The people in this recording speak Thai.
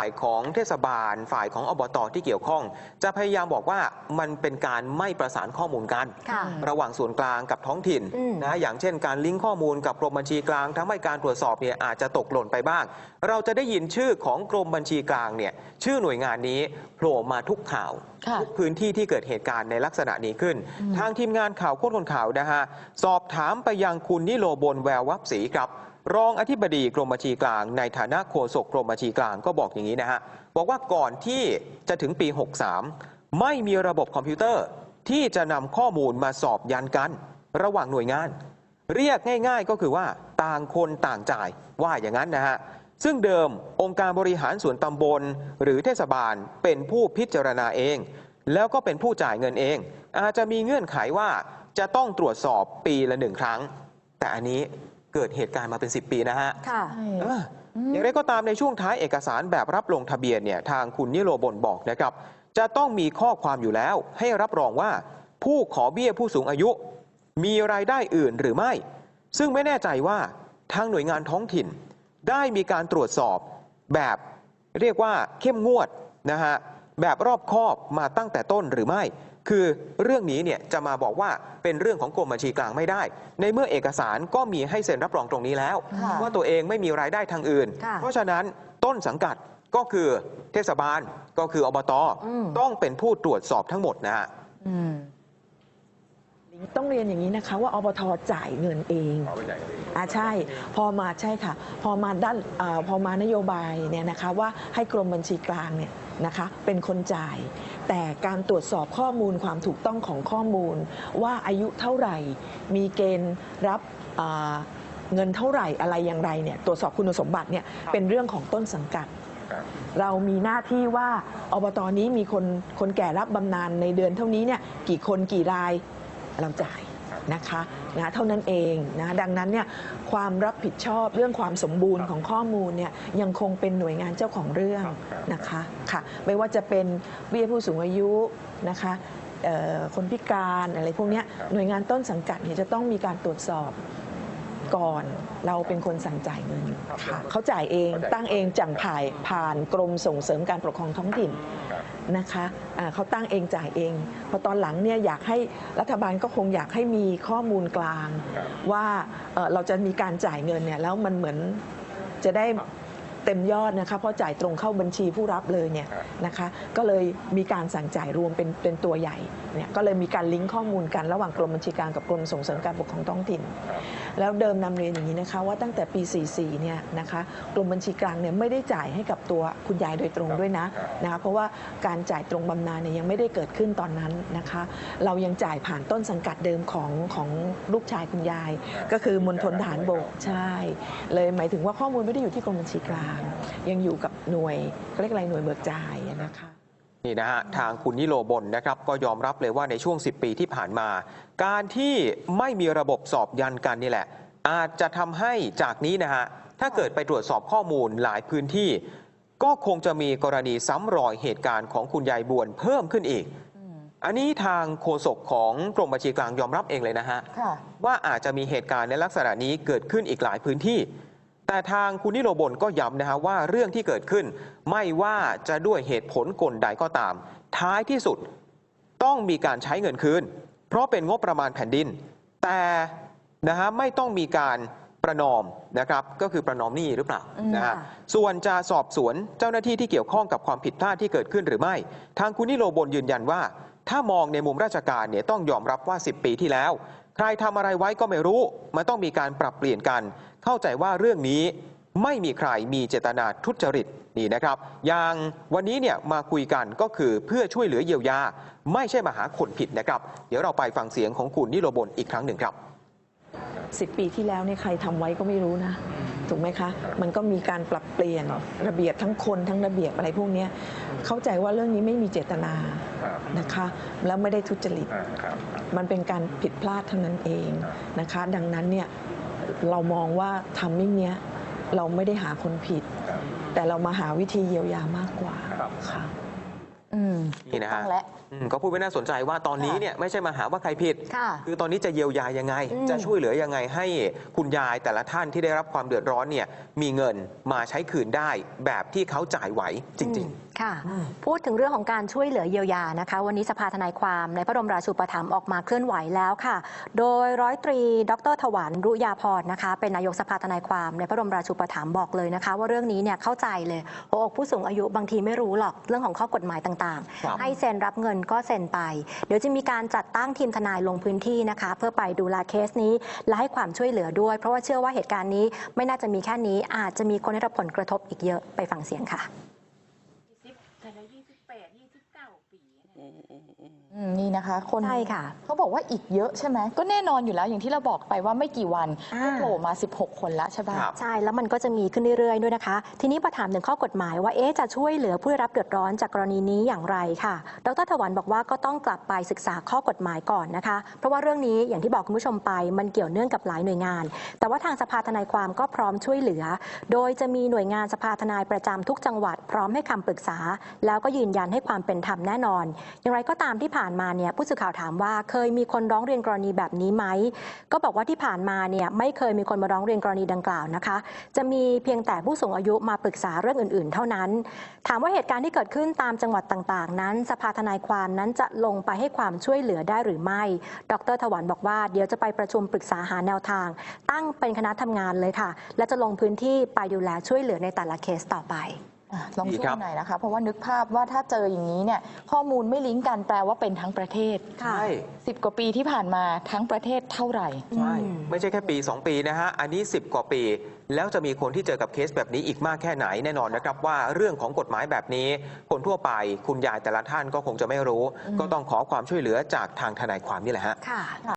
ฝ่ายของเทศบาลฝ่ายของอบตที่เกี่ยวข้อง จะพยายามบอกว่ามันเป็นการไม่ประสานข้อมูลกัน ค่ะระหว่างส่วนกลางกับท้องถิ่นอืม นะอย่างเช่นการลิงก์ข้อมูลกับกรมบัญชีกลางทำให้การตรวจสอบเนี่ยอาจจะตกหล่นไปบ้าง เราจะได้ยินชื่อของกรมบัญชีกลางเนี่ยชื่อหน่วยงานนี้โผล่มาทุกข่าว ค่ะ ทุกพื้นที่ที่เกิดเหตุการณ์ในลักษณะนี้ขึ้น ทางทีมงานข่าวโคตรคนข่าวนะฮะ สอบถามไปยังคุณนิโรบลแวววับศรีครับ รองอธิบดีกรมบัญชีกลาง ในฐานะโฆษกกรมบัญชีกลางก็บอกอย่างนี้นะฮะบอกว่าก่อนที่จะถึงปี 63 ไม่มีระบบคอมพิวเตอร์ที่จะนำข้อมูลมาสอบยันกัน ระหว่างหน่วยงาน เรียกง่ายๆก็คือว่าต่างคนต่างจ่ายว่าอย่างนั้นนะฮะซึ่งเดิมองค์การบริหารส่วนตำบล หรือเทศบาลเป็นผู้พิจารณาเอง แล้วก็เป็นผู้จ่ายเงินเอง อาจจะมีเงื่อนไขว่าจะต้องตรวจสอบปีละหนึ่งครั้ง แต่อันนี้ เกิดเหตุการณ์มาเป็น 10 ปีนะฮะค่ะเอออย่างไรก็ตามในช่วงท้ายเอกสารแบบรับลงทะเบียนเนี่ยทางคุณนิโรบลบอกนะครับจะต้องมีข้อความอยู่แล้ว ให้รับรองว่าผู้ขอเบี้ยผู้สูงอายุ มีรายได้อื่นหรือไม่ ซึ่งไม่แน่ใจว่าทางหน่วยงานท้องถิ่น ได้มีการตรวจสอบแบบเรียกว่าเข้มงวดนะฮะแบบรอบคอบมาตั้งแต่ต้นหรือไม่ คือเรื่องนี้เนี่ยจะมาบอกว่าเป็นเรื่องของกรมบัญชีกลางไม่ได้ ในเมื่อเอกสารก็มีให้เซ็นรับรองตรงนี้แล้ว ค่ะว่าตัวเองไม่มีรายได้ทางอื่น ค่ะเพราะฉะนั้นต้นสังกัดก็คือเทศบาลก็คืออบตอืม ต้องเป็นผู้ตรวจสอบทั้งหมดนะฮะ อืม ต้องเรียนอย่างนี้นะคะว่าอบทจ่ายเงินเองอ่าใช่ พอมาใช่ค่ะ พอมาด้านอาพอมานโยบายเนี่ยนะคะว่าให้กรมบัญชีกลางเนี่ย นะคะเป็นคนจ่าย แต่การตรวจสอบข้อมูลความถูกต้องของข้อมูล ว่าอายุเท่าไหร่ มีเกณฑ์รับอ่าเงินเท่าไหร่อะไรอย่างไรเนี่ยตรวจสอบคุณสมบัติเนี่ยเป็นเรื่องของต้นสังกัด เรามีหน้าที่ว่าอบตนี้มีคนคนแก่รับบำนาญในเดือนเท่านี้เนี่ยกี่คนกี่รายเราจ่าย นะคะนะเท่านั้นเองนะดังนั้นเนี่ยความรับผิดชอบเรื่องความสมบูรณ์ของข้อมูลเนี่ยยังคงเป็นหน่วยงานเจ้าของเรื่องนะคะค่ะไม่ว่าจะเป็นเบี้ยผู้สูงอายุนะคะเอ่อคนพิการอะไรพวกเนี้ยหน่วยงานต้นสังกัดเนี่ยจะต้องมีการตรวจสอบก่อนเราเป็นคนสั่งจ่ายเงินค่ะเขาจ่ายเองตั้งเองจังผ่ายผ่านกรมส่งเสริมการปกครองท้องถิ่น นะคะอ่าเขาตั้งเองจ่ายเอง พอตอนหลังเนี่ยอยากให้รัฐบาลก็คงอยากให้มีข้อมูลกลาง ว่าเอ่อเราจะมีการจ่ายเงินเนี่ยแล้วมันเหมือนจะได้ เต็มยอดนะคะเพราะจ่ายตรงเข้าบัญชีผู้รับเลยเนี่ยนะคะก็เลยมีการสั่งจ่ายรวมเป็นเป็นตัวใหญ่เนี่ยก็เลยมีการลิงก์ข้อมูลกันระหว่างกรมบัญชีกลางกับกรมส่งเสริมการปกครองท้องถิ่น แล้วเดิมนำเรียนอย่างนี้นะคะว่าตั้งแต่ปี 44 เนี่ยนะคะกรมบัญชีกลางเนี่ยไม่ได้จ่ายให้กับตัวคุณยายโดยตรงด้วยนะนะคะเพราะว่าการจ่ายตรงบำนาญเนี่ยยังไม่ได้เกิดขึ้นตอนนั้นนะคะเรายังจ่ายผ่านต้นสังกัดเดิมของของลูกชายคุณยาย ก็คือมณฑลทหารบกใช่ เลยหมายถึงว่าข้อมูลไม่ได้อยู่ที่กรมบัญชีกลางยังอยู่กับหน่วยเขาเรียกอะไรหน่วยเบิกจ่ายนะคะ นี่นะฮะทางคุณนิโรบลนะครับก็ยอมรับเลยว่าในช่วง 10 ปีที่ผ่านมา การที่ไม่มีระบบสอบยันกันนี่แหละ อาจจะทำให้จากนี้นะฮะถ้าเกิดไปตรวจสอบข้อมูลหลายพื้นที่ ก็คงจะมีกรณีซ้ำรอยเหตุการณ์ของคุณยายบวนเพิ่มขึ้นอีก อันนี้ทางโฆษกของกรมบัญชีกลางยอมรับเองเลยนะฮะ ค่ะ ว่าอาจจะมีเหตุการณ์ในลักษณะนี้เกิดขึ้นอีกหลายพื้นที่ แต่ทางคุณนิโรบลก็ย้ำนะฮะว่าเรื่องที่เกิดขึ้น ไม่ว่าจะด้วยเหตุผลกลใดก็ตาม ท้ายที่สุดต้องมีการใช้เงินคืน เพราะเป็นงบประมาณแผ่นดิน แต่นะฮะไม่ต้องมีการประนอมนะครับก็คือประนอมหนี้หรือเปล่าอืมนะฮะค่ะส่วนจะสอบสวนเจ้าหน้าที่ที่เกี่ยวข้องกับความผิดพลาดที่เกิดขึ้นหรือไม่ ทางคุณนิโรบลยืนยันว่า ถ้ามองในมุมราชการเนี่ยต้องยอมรับว่า 10 ปีที่แล้วใครทำอะไรไว้ก็ไม่รู้ มันต้องมีการปรับเปลี่ยนกัน เข้าใจว่าเรื่องนี้ไม่มีใครมีเจตนาทุจริตนี่นะครับ อย่างวันนี้เนี่ยมาคุยกันก็คือเพื่อช่วยเหลือเยียวยา ไม่ใช่มาหาคนผิดนะครับ เดี๋ยวเราไปฟังเสียงของคุณนิโรบลอีกครั้งหนึ่งครับสิบปีที่แล้วเนี่ยใครทำไว้ก็ไม่รู้นะ ถูกไหมคะ มันก็มีการปรับเปลี่ยนระเบียบทั้งคนทั้งระเบียบอะไรพวกเนี้ยเข้าใจว่าเรื่องนี้ไม่มีเจตนานะคะ แล้วไม่ได้ทุจริต มันเป็นการผิดพลาดเท่านั้นเองนะคะ ดังนั้นเนี่ยเรามองว่าทำมิ่งเนี้ยเราไม่ได้หาคนผิด แต่เรามาหาวิธีเยียวยามากกว่าค่ะ อืมนี่นะฮะถูกต้องและอืมก็พูดไว้น่าสนใจว่าตอนนี้เนี่ยไม่ใช่มาหาว่าใครผิด ค่ะคือตอนนี้จะเยียวยายังไง อืมจะช่วยเหลือยังไงให้คุณยายแต่ละท่านที่ได้รับความเดือดร้อนเนี่ยมีเงินมาใช้คืนได้แบบที่เขาจ่ายไหวจริง อืม ค่ะ พูดถึงเรื่องของการช่วยเหลือเยียวยานะคะ วันนี้สภาทนายความในพระบรมราชูปถัมภ์ออกมาเคลื่อนไหวแล้วค่ะ โดยร้อยตรี ดรถวันรุยาพรนะคะ เป็นนายกสภาทนายความในพระบรมราชูปถัมภ์บอกเลยนะคะ ว่าเรื่องนี้เนี่ยเข้าใจเลยหัวอกผู้สูงอายุบางทีไม่รู้หรอกเรื่องของข้อกฎหมายต่างครับๆให้เซ็นรับเงินก็เซ็นไป เดี๋ยวจะมีการจัดตั้งทีมทนายลงพื้นที่นะคะ เพื่อไปดูแลเคสนี้และให้ความช่วยเหลือด้วย เพราะว่าเชื่อว่าเหตุการณ์นี้ไม่น่าจะมีแค่นี้อาจจะมีคนได้รับผลกระทบอีกเยอะไปฟังเสียงค่ะ สิบแต่ละยี่สิบแปดยี่สิบเก้าปีเนี่ย อืม นี่นะคะคนใช่ค่ะเขาบอกว่าอีกเยอะใช่ไหมก็แน่นอนอยู่แล้วอย่างที่เราบอกไปว่าไม่กี่วันอ่าก็โผล่มา 16 คนละใช่ปะครับใช่แล้วมันก็จะมีขึ้นเรื่อยๆด้วยนะคะ ทีนี้พอถามถึงข้อกฎหมายว่าเอ๊ะจะช่วยเหลือผู้ได้รับเดือดร้อนจากกรณีนี้อย่างไรค่ะ ดรถวันบอกว่าก็ต้องกลับไปศึกษาข้อกฎหมายก่อนนะคะ เพราะว่าเรื่องนี้อย่างที่บอกคุณผู้ชมไปมันเกี่ยวเนื่องกับหลายหน่วยงาน แต่ว่าทางสภาทนายความก็พร้อมช่วยเหลือ โดยจะมีหน่วยงานสภาทนายประจำทุกจังหวัด พร้อมให้คำปรึกษา แล้วก็ยืนยันให้ความเป็นธรรมแน่นอน อย่างไรก็ตามที่ผ่านมาเนี่ยผู้สื่อข่าวถามว่าเคยมีคนร้องเรียนกรณีแบบนี้ไหมก็บอกว่าที่ผ่านมาเนี่ยไม่เคยมีคนมาร้องเรียนกรณีดังกล่าวนะคะ จะมีเพียงแต่ผู้สูงอายุมาปรึกษาเรื่องอื่น ๆ เท่านั้น ถามว่าเหตุการณ์ที่เกิดขึ้นตามจังหวัดต่าง ๆ นั้น สภาทนายความนั้นจะลงไปให้ความช่วยเหลือได้หรือไม่ ดรถวันบอกว่าเดี๋ยวจะไปประชุมปรึกษาหาแนวทาง ตั้งเป็นคณะทำงานเลยค่ะ และจะลงพื้นที่ไปดูแลช่วยเหลือในแต่ละเคสต่อไป อะลองดีช่วครัยบหน่อยนะคะ เพราะว่านึกภาพว่าถ้าเจออย่างนี้เนี่ยข้อมูลไม่ลิงก์กันแปลว่าเป็นทั้งประเทศ ใช่ 10 กว่าปีที่ผ่านมาทั้งประเทศเท่าไหร่ ใช่ไม่ใช่แค่ปี 2 ปีนะฮะ อันนี้ 10 กว่าปี แล้วจะมีคนที่เจอกับเคสแบบนี้อีกมากแค่ไหนแน่นอนนะครับว่าเรื่องของกฎหมายแบบนี้ คนทั่วไปคุณยายแต่ละท่านก็คงจะไม่รู้ ก็ต้องขอความช่วยเหลือจากทางทนายความนี่แหละฮะ ค่ะ